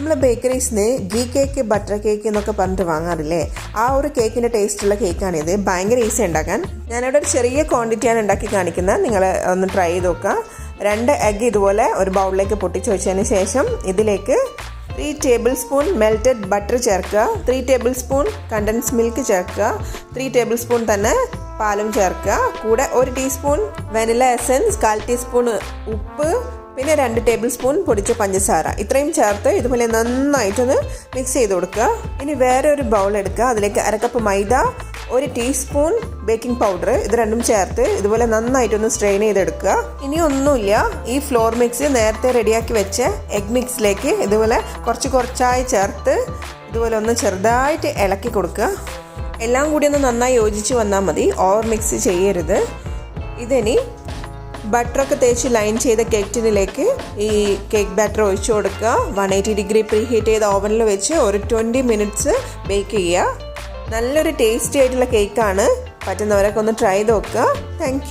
നമ്മൾ ബേക്കറീസിന് ghee cake butter cake എന്നൊക്കെ പറഞ്ഞിട്ട് വാങ്ങാറില്ലേ? ആ ഒരു കേക്കിന്റെ ടേസ്റ്റുള്ള കേക്കാണിത് ഭയങ്കര ഈസി ഉണ്ടാക്കാൻ. ഞാനിവിടെ ഒരു ചെറിയ ക്വാണ്ടിറ്റിയാണ് ഉണ്ടാക്കി കാണിക്കുന്നത്. നിങ്ങൾ ഒന്ന് ട്രൈ ചെയ്ത് നോക്കുക. രണ്ട് എഗ്ഗ് ഇതുപോലെ ഒരു ബൗളിലേക്ക് പൊട്ടിച്ച് വെച്ചതിന് ശേഷം ഇതിലേക്ക് three tablespoon melted butter ചേർക്കുക. Three tablespoon condense milk ചേർക്കുക. ത്രീ ടേബിൾ സ്പൂൺ തന്നെ പാലും ചേർക്കുക. കൂടെ ഒരു ടീസ്പൂൺ വെനില എസൻസ് കാൽ ടീസ്പൂൺ ഉപ്പ് പിന്നെ രണ്ട് ടേബിൾ സ്പൂൺ പൊടിച്ച പഞ്ചസാര. ഇത്രയും ചേർത്ത് ഇതുപോലെ നന്നായിട്ടൊന്ന് മിക്സ് ചെയ്ത് കൊടുക്കുക. ഇനി വേറെ ഒരു ബൗൾ എടുക്കുക. അതിലേക്ക് അരക്കപ്പ് മൈദ ഒരു ടീസ്പൂൺ ബേക്കിംഗ് പൗഡർ ഇത് രണ്ടും ചേർത്ത് ഇതുപോലെ നന്നായിട്ടൊന്ന് സ്ട്രെയിൻ ചെയ്തെടുക്കുക. ഇനി ഒന്നുമില്ല. ഈ ഫ്ലോർ മിക്സ് നേരത്തെ റെഡിയാക്കി വെച്ച എഗ് മിക്സിലേക്ക് ഇതുപോലെ കുറച്ച് കുറച്ചായി ചേർത്ത് ഇതുപോലെ ഒന്ന് ചെറുതായിട്ട് ഇളക്കി കൊടുക്കുക. എല്ലാം കൂടി ഒന്ന് നന്നായി യോജിച്ച് വന്നാൽ മതി. ഓവർ മിക്സ് ചെയ്യരുത്. ഇതിനി ബട്ടറൊക്കെ തേച്ച് ലൈൻ ചെയ്ത കേക്ക് ഈ കേക്ക് ബാറ്റർ ഒഴിച്ചു കൊടുക്കുക. One eighty degree preheat ചെയ്ത ഓവനിൽ വെച്ച് ഒരു ട്വന്റി മിനിറ്റ്സ് ബേക്ക് ചെയ്യുക. നല്ലൊരു ടേസ്റ്റി ആയിട്ടുള്ള കേക്കാണ് പറ്റുന്നവരൊക്കെ ഒന്ന് ട്രൈ നോക്കുക. താങ്ക്